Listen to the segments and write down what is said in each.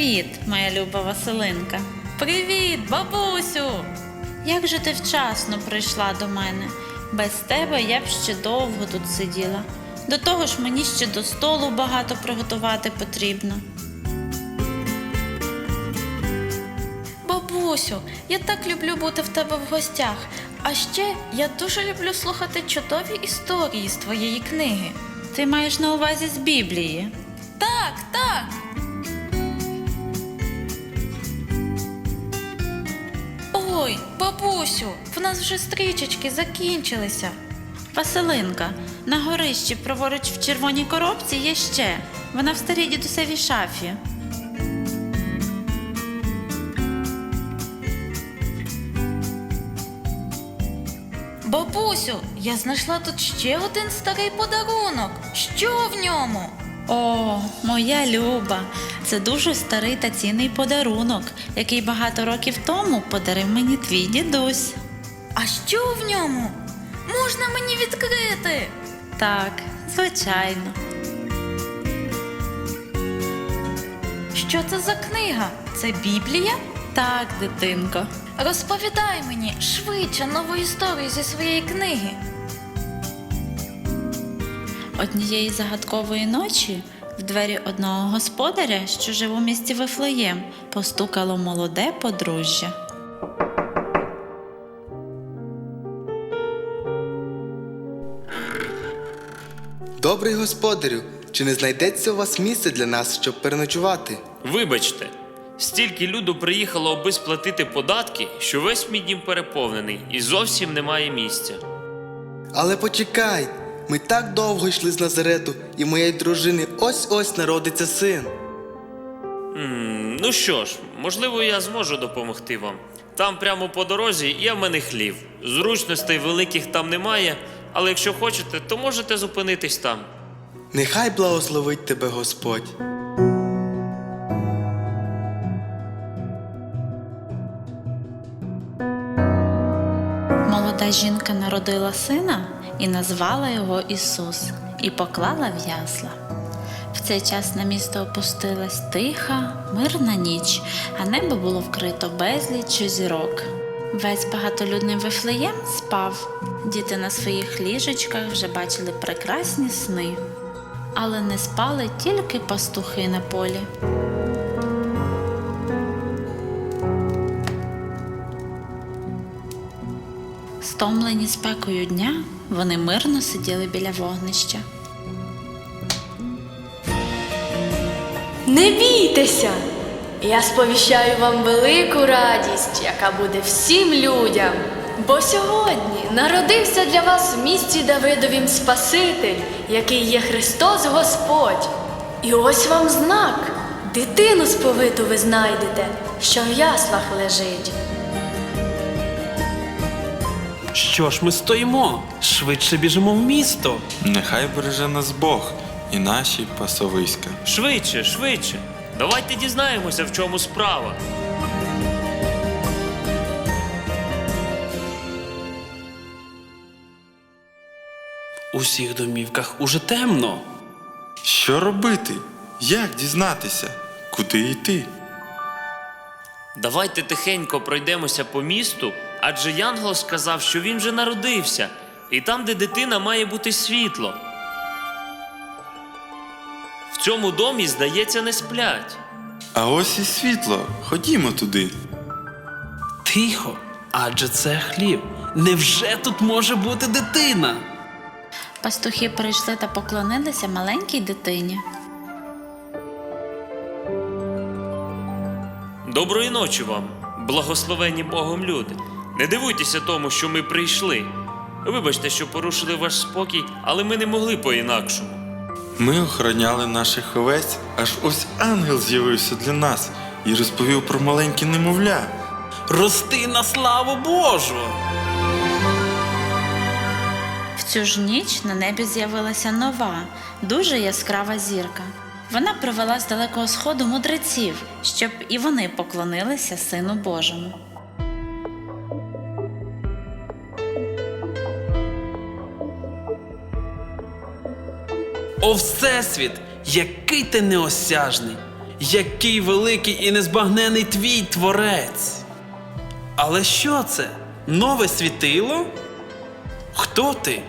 Привіт, моя люба Василинка. Привіт, бабусю! Як же ти вчасно прийшла до мене? Без тебе я б ще довго тут сиділа. До того ж мені ще до столу багато приготувати потрібно. Бабусю, я так люблю бути в тебе в гостях. А ще я дуже люблю слухати чудові історії з твоєї книги. Ти маєш на увазі з Біблії. Так, так. Ой, бабусю, в нас вже стрічечки закінчилися. Василинка, на горищі праворуч в червоній коробці є ще. Вона в старій дідусевій шафі. Бабусю, я знайшла тут ще один старий подарунок. Що в ньому? О, моя люба, це дуже старий та цінний подарунок, який багато років тому подарив мені твій дідусь. А що в ньому? Можна мені відкрити? Так, звичайно. Що це за книга? Це Біблія? Так, дитинко. Розповідай мені швидше нову історію зі своєї книги. Однієї загадкової ночі в двері одного господаря, що жив у місті Вифлеєм, постукало молоде подружжя. Добрий господарю, чи не знайдеться у вас місце для нас, щоб переночувати? Вибачте, стільки люду приїхало, аби сплатити податки, що весь мій дім переповнений і зовсім немає місця. Але почекай, ми так довго йшли з Назарету, і в моєї дружини ось-ось народиться син. м ну що ж, можливо, я зможу допомогти вам. Там прямо по дорозі є в мене хлів. Зручностей великих там немає, але якщо хочете, то можете зупинитись там. Нехай благословить тебе Господь. Молода жінка народила сина і назвала його Ісус, і поклала в ясла. В цей час на місто опустилась тиха, мирна ніч, а небо було вкрито безліччю зірок. Весь багатолюдний Вифлеєм спав. Діти на своїх ліжечках вже бачили прекрасні сни, але не спали тільки пастухи на полі. Стомлені спекою дня, вони мирно сиділи біля вогнища. Не бійтеся! Я сповіщаю вам велику радість, яка буде всім людям. Бо сьогодні народився для вас в місті Давидовім Спаситель, який є Христос Господь. І ось вам знак. Дитину сповиту ви знайдете, що в яслах лежить. Що ж ми стоїмо? Швидше біжимо в місто. Нехай береже нас Бог і наші пасовиська. Швидше, швидше. Давайте дізнаємося, в чому справа. У всіх домівках уже темно. Що робити? Як дізнатися? Куди йти? Давайте тихенько пройдемося по місту, адже Янгол сказав, що він вже народився, і там, де дитина, має бути світло. В цьому домі, здається, не сплять. А ось і світло. Ходімо туди. Тихо, адже це хліб. Невже тут може бути дитина? Пастухи прийшли та поклонилися маленькій дитині. Доброї ночі вам, благословені Богом люди. Не дивуйтеся тому, що ми прийшли. Вибачте, що порушили ваш спокій, але ми не могли по-інакшому. Ми охороняли наших овець, аж ось ангел з'явився для нас і розповів про маленьке немовля. Рости на славу Божу! В цю ж ніч на небі з'явилася нова, дуже яскрава зірка. Вона привела з далекого сходу мудреців, щоб і вони поклонилися Сину Божому. О Всесвіт, який ти неосяжний! який великий і незбагнений твій творець. Але що це? Нове світило? Хто ти?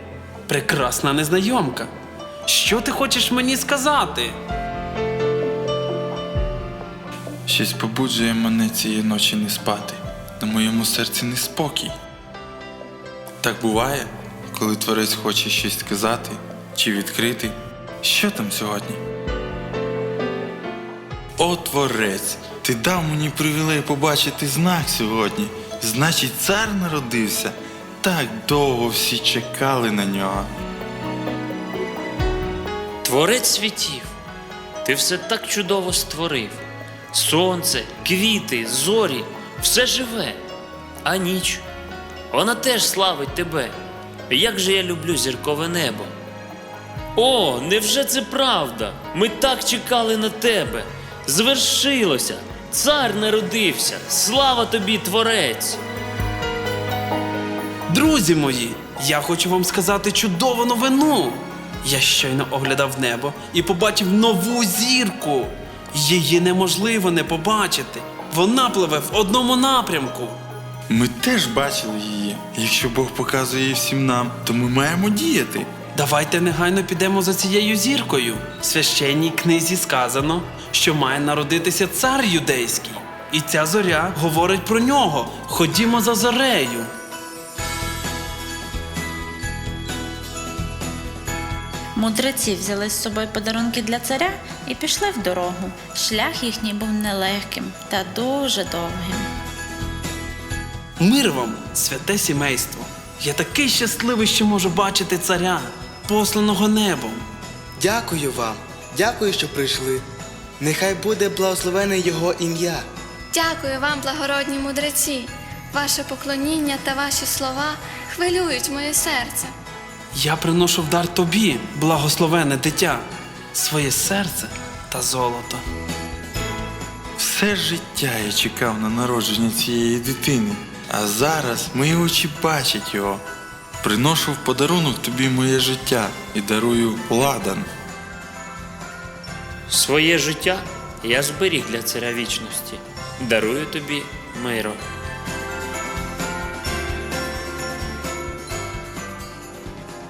Прекрасна незнайомка. Що ти хочеш мені сказати? Щось побуджує мене цієї ночі не спати. На моєму серці неспокій. Так буває, коли творець хоче щось сказати чи відкрити. Що там сьогодні? О, творець, ти дав мені привілей побачити знак сьогодні. Значить, цар народився. Так довго всі чекали на нього. Творець світів, ти все так чудово створив. Сонце, квіти, зорі, все живе. А ніч, вона теж славить тебе. Як же я люблю зіркове небо. О, невже це правда? Ми так чекали на тебе. Звершилося, цар народився. Слава тобі, творець! Друзі мої, я хочу вам сказати чудову новину. Я щойно оглядав небо і побачив нову зірку. Її неможливо не побачити. Вона пливе в одному напрямку. Ми теж бачили її. Якщо Бог показує її всім нам, то ми маємо діяти. Давайте негайно підемо за цією зіркою. В священній книзі сказано, що має народитися цар юдейський. І ця зоря говорить про нього. Ходімо за зорею. Мудреці взяли з собою подарунки для царя і пішли в дорогу. Шлях їхній був нелегким та дуже довгим. Мир вам, святе сімейство. Я такий щасливий, що можу бачити царя, посланого небом. Дякую вам, дякую, що прийшли. Нехай буде благословене Його ім'я. Дякую вам, благородні мудреці. Ваше поклоніння та ваші слова хвилюють моє серце. Я приношу в дар тобі, благословене дитя, своє серце та золото. Все життя я чекав на народження цієї дитини, а зараз мої очі бачать його. Приношу в подарунок тобі моє життя і дарую ладан. Своє життя я зберіг для царя вічності. Дарую тобі миро.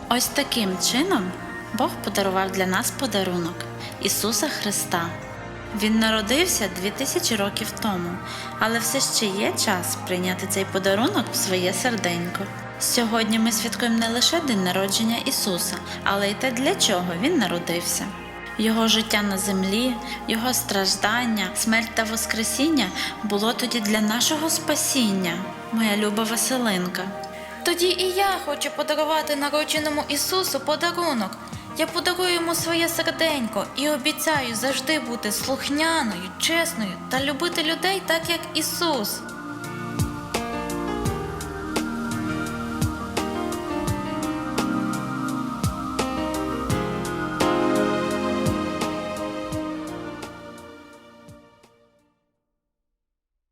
Ось таким чином Бог подарував для нас подарунок Ісуса Христа. Він народився 2000 років тому, але все ще є час прийняти цей подарунок в своє серденько. Сьогодні ми святкуємо не лише день народження Ісуса, але й те, для чого Він народився. Його життя на землі, його страждання, смерть та Воскресіння було тоді для нашого спасіння, моя люба Василинка. Тоді і я хочу подарувати народженому Ісусу подарунок. Я подарую йому своє серденько і обіцяю завжди бути слухняною, чесною та любити людей так, як Ісус.